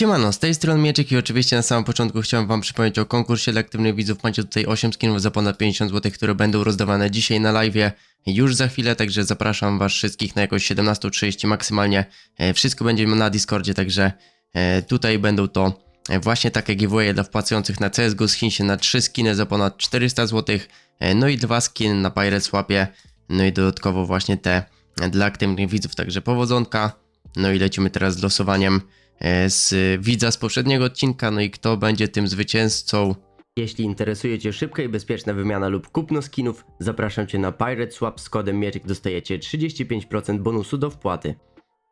Siemano, z tej strony Mieczyk i oczywiście na samym początku chciałem wam przypomnieć o konkursie dla aktywnych widzów. Macie tutaj 8 skinów za ponad 50 zł, które będą rozdawane dzisiaj na live już za chwilę, także zapraszam was wszystkich na jakoś 17.30 maksymalnie. E, Wszystko będzie na Discordzie, także e, tutaj będą to e, właśnie takie giveawaye dla wpłacających na CSGO skinsie na 3 skiny za ponad 400 zł, no i dwa skiny na Pirate Swapie, no i dodatkowo właśnie te dla aktywnych widzów, także powodzonka. No i lecimy teraz z losowaniem z widza z poprzedniego odcinka, no i kto będzie tym zwycięzcą. Jeśli interesuje Cię szybka i bezpieczna wymiana lub kupno skinów, zapraszam Cię na Pirate Swap z kodem Mieczyk dostajecie 35% bonusu do wpłaty.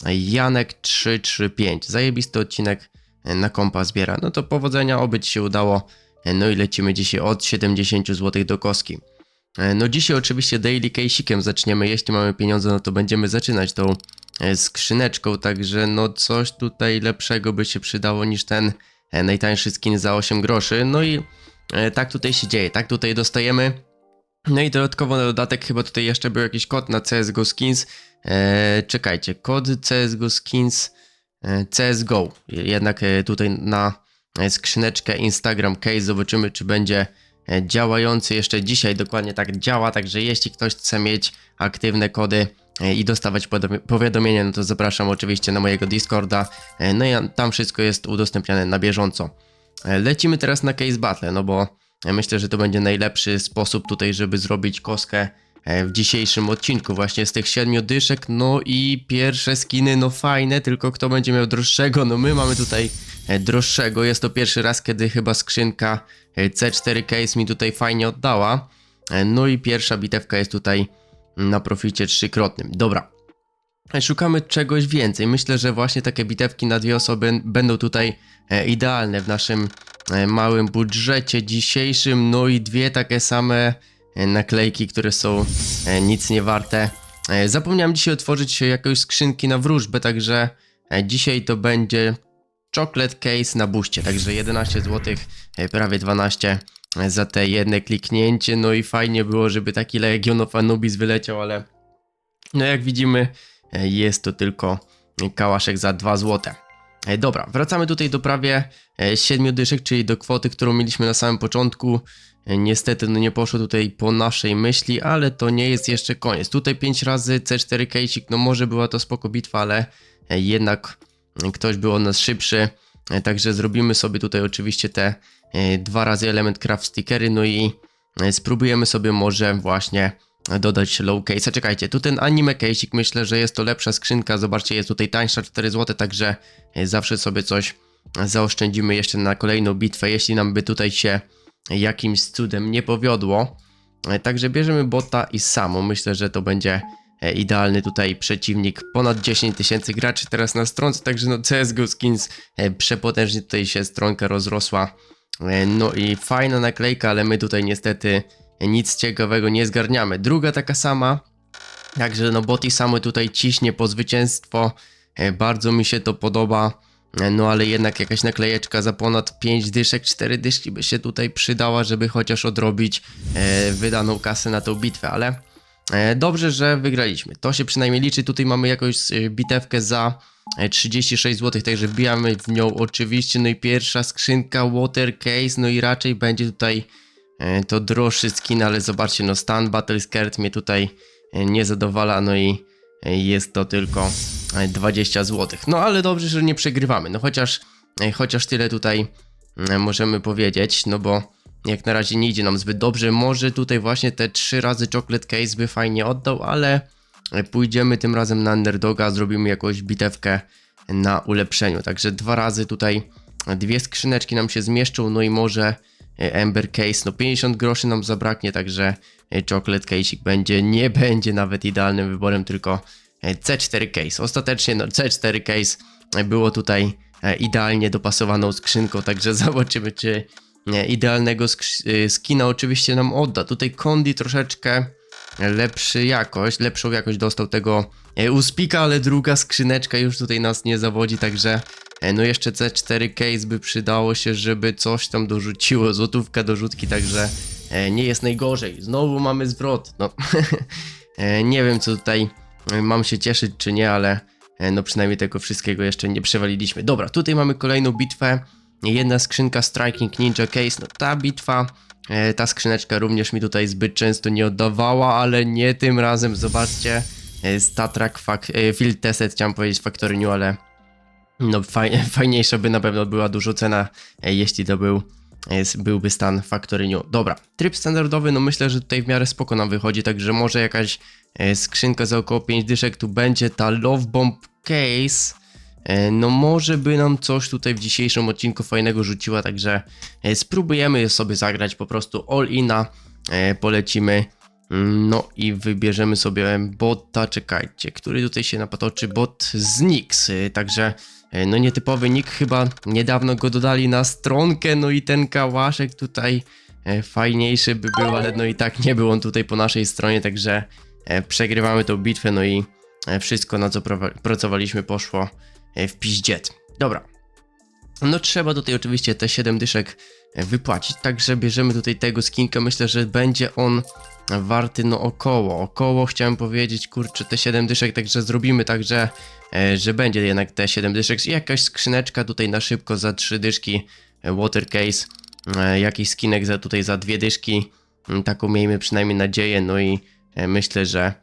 Janek 335, zajebisty odcinek e, na kompa zbiera, no to powodzenia, oby Ci się udało, E, no i lecimy dzisiaj od 70 zł do koski. E, No dzisiaj oczywiście daily case'ikiem zaczniemy, jeśli mamy pieniądze, no to będziemy zaczynać tą e, skrzyneczką, także no coś tutaj lepszego by się przydało niż ten e, najtańszy skin za 8 groszy, no i e, tak tutaj się dzieje, tak tutaj dostajemy. No i dodatkowo na dodatek chyba tutaj jeszcze był jakiś kod na CSGO Skins, e, czekajcie, kod CSGO Skins, e, CSGO, jednak e, tutaj na e, skrzyneczkę Instagram Case zobaczymy czy będzie e, działający jeszcze. Dzisiaj dokładnie tak działa, także jeśli ktoś chce mieć aktywne kody e, i dostawać powiadom- powiadomienia, no to zapraszam oczywiście na mojego Discorda, e, no i tam wszystko jest udostępniane na bieżąco. E, Lecimy teraz na Case Battle, no bo e, myślę, że to będzie najlepszy sposób tutaj, żeby zrobić koskę e, w dzisiejszym odcinku właśnie z tych siedmiu dyszek, no i pierwsze skiny, no fajne, tylko kto będzie miał droższego, no my mamy tutaj e, droższego, jest to pierwszy raz, kiedy chyba skrzynka e, C4 Case mi tutaj fajnie oddała, E, no i pierwsza bitewka jest tutaj na proficie trzykrotnym, dobra. Szukamy czegoś więcej. Myślę, że właśnie takie bitewki na dwie osoby będą tutaj e, idealne w naszym e, małym budżecie dzisiejszym. No i dwie takie same e, naklejki, które są nic nie warte. Zapomniałem dzisiaj otworzyć jakąś skrzynki na wróżbę, także dzisiaj to będzie chocolate case na buście, także 11 zł, prawie 12 za te jedne kliknięcie. No i fajnie było, żeby taki Legion of Anubis wyleciał, ale no jak widzimy, e, jest to tylko kałaszek za 2 zł. E, Dobra, wracamy tutaj do prawie 7 dyszek, czyli do kwoty, którą mieliśmy na samym początku. E, Niestety no nie poszło tutaj po naszej myśli, ale to nie jest jeszcze koniec. Tutaj 5 razy C4 case'ik, no może była to spoko bitwa, ale e, jednak ktoś był od nas szybszy. E, Także zrobimy sobie tutaj oczywiście te e, dwa razy element craft stickery, no i e, spróbujemy sobie może właśnie dodać low case. Czekajcie, tu ten anime case'ik myślę, że jest to lepsza skrzynka. Zobaczcie, jest tutaj tańsza 4 zł, także e, zawsze sobie coś zaoszczędzimy jeszcze na kolejną bitwę, jeśli nam by tutaj się jakimś cudem nie powiodło. E, Także bierzemy bota i samo. Myślę, że to będzie e, idealny tutaj przeciwnik. Ponad 10 tysięcy graczy teraz na stronce, także no CSGO Skins e, przepotężnie tutaj się stronka rozrosła. E, No i fajna naklejka, ale my tutaj niestety nic ciekawego nie zgarniamy. Druga taka sama, także no Boti samo tutaj ciśnie po zwycięstwo. E, Bardzo mi się to podoba. E, No ale jednak jakaś naklejeczka za ponad 5 dyszek, 4 dyszki by się tutaj przydała, żeby chociaż odrobić wydaną kasę na tą bitwę, ale dobrze, że wygraliśmy. To się przynajmniej liczy. Tutaj mamy jakąś e, bitewkę za e, 36 zł, także wbijamy w nią oczywiście. No i pierwsza skrzynka Water Case, no i raczej będzie tutaj e, to droższy skin, ale zobaczcie, no stan Battle Skirt mnie tutaj e, nie zadowala, no i e, jest to tylko e, 20 zł. No ale dobrze, że nie przegrywamy, no chociaż, e, chociaż tyle tutaj e, możemy powiedzieć, no bo jak na razie nie idzie nam zbyt dobrze. Może tutaj właśnie te trzy razy chocolate case by fajnie oddał, ale pójdziemy tym razem na underdoga, zrobimy jakąś bitewkę na ulepszeniu. Także dwa razy tutaj dwie skrzyneczki nam się zmieszczą, no i może Ember Case, no 50 groszy nam zabraknie, także e, Chocolate Case'ik będzie, nie będzie nawet idealnym wyborem, tylko e, C4 Case. Ostatecznie no, C4 Case było tutaj e, idealnie dopasowaną skrzynką, także zobaczymy, czy idealnego e, skina oczywiście nam odda. Tutaj Kondi troszeczkę lepszy jakość, lepszą jakość dostał tego e, Uspika, ale druga skrzyneczka już tutaj nas nie zawodzi, także e, no jeszcze C4 case by przydało się, żeby coś tam dorzuciło, złotówka do rzutki, także e, nie jest najgorzej. Znowu mamy zwrot, no nie wiem co tutaj mam się cieszyć czy nie, ale no przynajmniej tego wszystkiego jeszcze nie przewaliliśmy. Dobra, tutaj mamy kolejną bitwę, jedna skrzynka Striking Ninja Case, no ta bitwa, e, ta skrzyneczka również mi tutaj zbyt często nie oddawała, ale nie tym razem, zobaczcie, e, Statrak fak- e, Field Tested, chciałem powiedzieć Factory New, ale no faj, fajniejsza by na pewno była dużo cena, e, jeśli to był byłby stan Factory New. Dobra, tryb standardowy, no myślę, że tutaj w miarę spoko nam wychodzi, także może jakaś e, skrzynka za około 5 dyszek tu będzie, ta Love Bomb Case, e, no może by nam coś tutaj w dzisiejszym odcinku fajnego rzuciła, także e, spróbujemy sobie zagrać po prostu all ina, e, polecimy, Mm, no i wybierzemy sobie bota, czekajcie, który tutaj się napatoczy, bot z Nix, e, także E, No nietypowy nick, chyba niedawno go dodali na stronkę, no i ten kałaszek tutaj e, fajniejszy by był, ale no i tak nie był on tutaj po naszej stronie, także e, przegrywamy tą bitwę, no i e, wszystko na co pracowaliśmy poszło e, w piździet. Dobra. No trzeba tutaj oczywiście te 7 dyszek e, wypłacić, także bierzemy tutaj tego skinka, myślę, że będzie on warty no około, około chciałem powiedzieć, kurczę, te 7 dyszek, także zrobimy tak, że, e, że będzie jednak te 7 dyszek. Jakaś skrzyneczka tutaj na szybko za 3 dyszki, e, water case, e, jakiś skinek za tutaj za 2 dyszki, Mm, taką miejmy przynajmniej nadzieję, no i e, myślę, że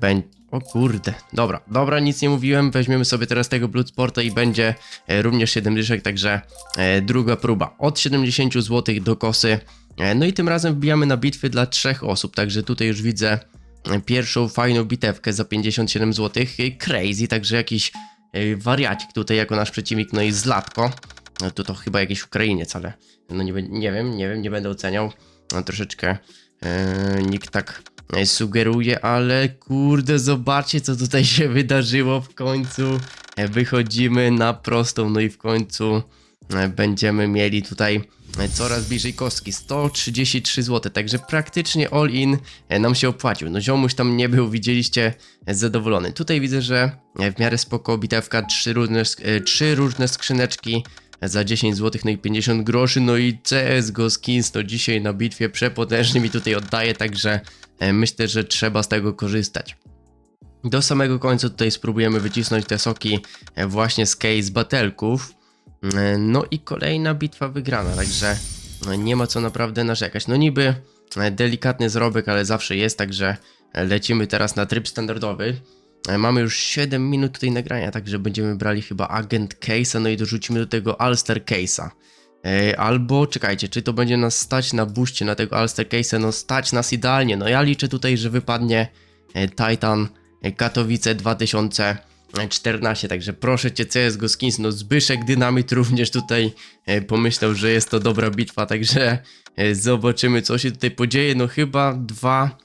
będzie... O kurde, dobra, dobra, nic nie mówiłem, weźmiemy sobie teraz tego Bloodsporta i będzie e, również 7 dyszek, także e, druga próba, od 70 zł do kosy, E, No i tym razem wbijamy na bitwy dla trzech osób, także tutaj już widzę pierwszą fajną bitewkę za 57 zł. Crazy, także jakiś wariacik tutaj jako nasz przeciwnik, no i Zlatko. No to to chyba jakiś Ukrainiec, ale no nie, nie wiem, nie wiem, nie będę oceniał. No, troszeczkę nikt tak sugeruje, ale kurde, zobaczcie co tutaj się wydarzyło w końcu. Wychodzimy na prostą, no i w końcu będziemy mieli tutaj coraz bliżej kostki 133 zł, także praktycznie all in nam się opłacił. No ziomuś tam nie był, widzieliście, zadowolony. Tutaj widzę, że w miarę spoko bitewka, trzy różne, trzy różne skrzyneczki za 10 zł, no i 50 groszy, no i CSGO Skins, no dzisiaj na bitwie przepotężnie mi tutaj oddaje, także e, myślę, że trzeba z tego korzystać. Do samego końca tutaj spróbujemy wycisnąć te soki e, właśnie z case batelków. E, No i kolejna bitwa wygrana, także no nie ma co naprawdę narzekać. No niby delikatny zrobek, ale zawsze jest, także lecimy teraz na tryb standardowy. E, Mamy już 7 minut tutaj nagrania, także będziemy brali chyba Agent Case'a, no i dorzucimy do tego Alster Case'a. E, Albo czekajcie, czy to będzie nas stać na buście na tego Alster Case'a? No stać nas idealnie. No ja liczę tutaj, że wypadnie e, Titan Katowice 2014, także proszę cię CSGO Skins, no Zbyszek Dynamit również tutaj pomyślał, że jest to dobra bitwa, także zobaczymy co się tutaj podzieje. No chyba dwa,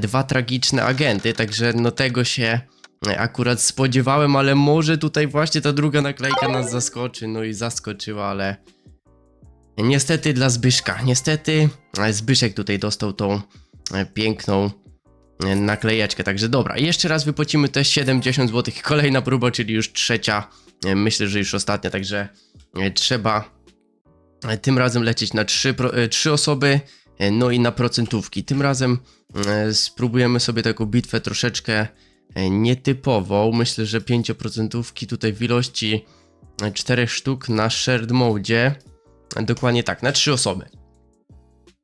dwa tragiczne agenty, także no tego się akurat spodziewałem, ale może tutaj właśnie ta druga naklejka nas zaskoczy, no i zaskoczyła, ale niestety dla Zbyszka, niestety e, Zbyszek tutaj dostał tą e, piękną e, naklejeczkę, także dobra, jeszcze raz wypłacimy te 70 zł, kolejna próba, czyli już trzecia, e, myślę, że już ostatnia, także e, trzeba e, tym razem lecieć na trzy, pro- e, trzy osoby, e, no i na procentówki. Tym razem e, spróbujemy sobie taką bitwę troszeczkę e, nietypową. Myślę, że 5% tutaj w ilości 4 sztuk na shared mode. Dokładnie tak, na 3 osoby.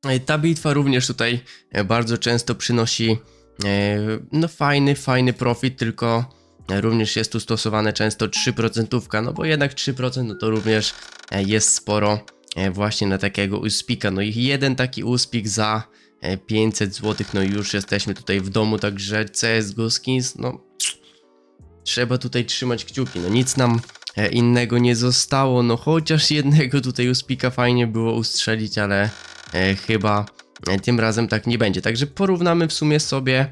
E, Ta bitwa również tutaj e, bardzo często przynosi e, no fajny, fajny profit, tylko e, również jest tu stosowane często 3%, no bo jednak 3% no to również e, jest sporo e, właśnie na takiego uspika. No i jeden taki uspik za e, 500 zł, no już jesteśmy tutaj w domu, także CSGO Skins, no trzeba tutaj trzymać kciuki, no nic nam e, innego nie zostało, no chociaż jednego tutaj uspika fajnie było ustrzelić, ale e, chyba e, tym razem tak nie będzie. Także porównamy w sumie sobie,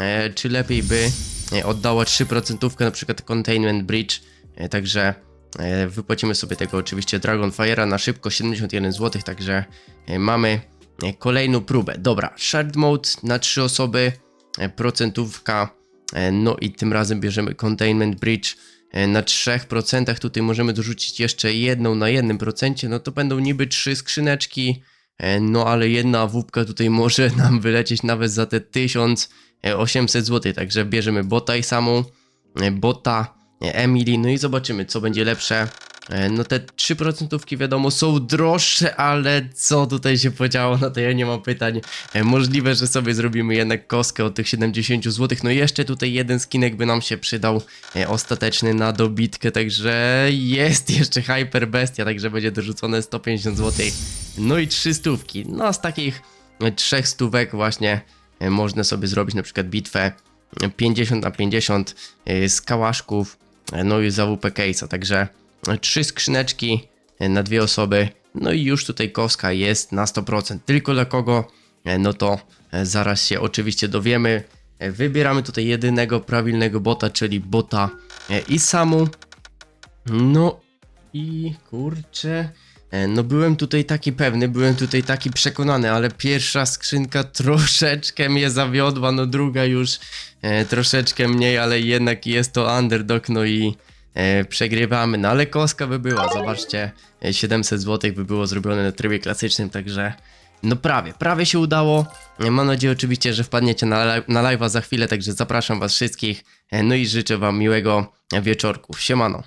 e, czy lepiej by e, oddała 3% na przykład Containment Bridge, e, także e, wypłacimy sobie tego oczywiście Dragonfire'a na szybko 71 zł, także e, mamy e, kolejną próbę. Dobra, Shard Mode na 3 osoby, e, procentówka, e, no i tym razem bierzemy Containment Bridge e, na 3%, tutaj możemy dorzucić jeszcze jedną na 1%, no to będą niby trzy skrzyneczki, E, No ale jedna wódka tutaj może nam wylecieć nawet za te 1800 zł, także bierzemy bota i samą e, bota e, Emily, no i zobaczymy, co będzie lepsze. E, No te 3% wiadomo są droższe, ale co tutaj się podziało, no to ja nie mam pytań. E, Możliwe, że sobie zrobimy jednak kostkę od tych 70 zł. No jeszcze tutaj jeden skinek by nam się przydał e, ostateczny na dobitkę, także jest jeszcze Hyper Bestia, także będzie dorzucone 150 zł. No i 3 stówki. No z takich trzech stówek właśnie można sobie zrobić na przykład bitwę e, 50 na 50 e, z kałaszków, no i za WP Case'a, także trzy skrzyneczki e, na dwie osoby, no i już tutaj kostka jest na 100%. Tylko dla kogo? E, No to e, zaraz się oczywiście dowiemy. Wybieramy tutaj jedynego prawilnego bota, czyli bota i samu. No i kurczę. No byłem tutaj taki pewny, byłem tutaj taki przekonany, ale pierwsza skrzynka troszeczkę mnie zawiodła, no druga już troszeczkę mniej, ale jednak jest to underdog, no i e, przegrywamy, no ale koska by była, zobaczcie, e, 700 zł by było zrobione na trybie klasycznym, także no prawie, prawie się udało. E, Mam nadzieję oczywiście, że wpadniecie na, li- na live'a za chwilę, także zapraszam was wszystkich, e, no i życzę wam miłego wieczorku. Siemano.